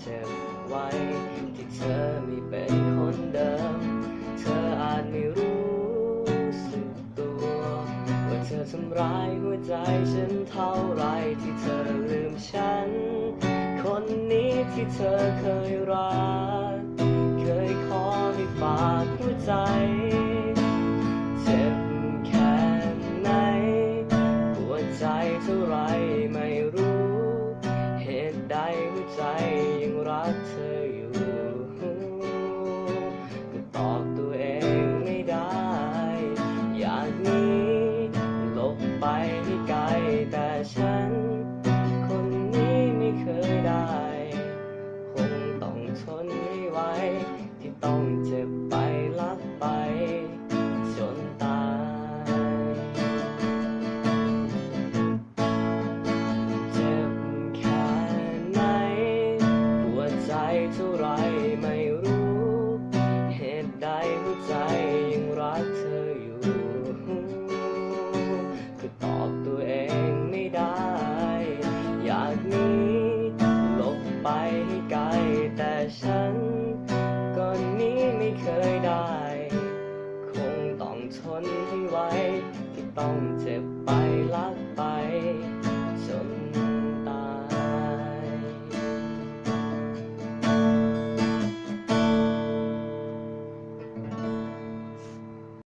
เจ็บไว้ ที่เธอไม่เป็นคนเดิม เธออาจไม่รู้สึกตัว ว่าเธอทำร้ายหัวใจฉันเท่าไรที่เธอลืมฉัน คนนี้ที่เธอเคยรัก เคยขอให้ฝากหัวใจ ต้องเจ็บไปรักไป จนตาย เจ็บแค่ไหนปวดใจเท่าไร ต้องเจ็บไปรักไป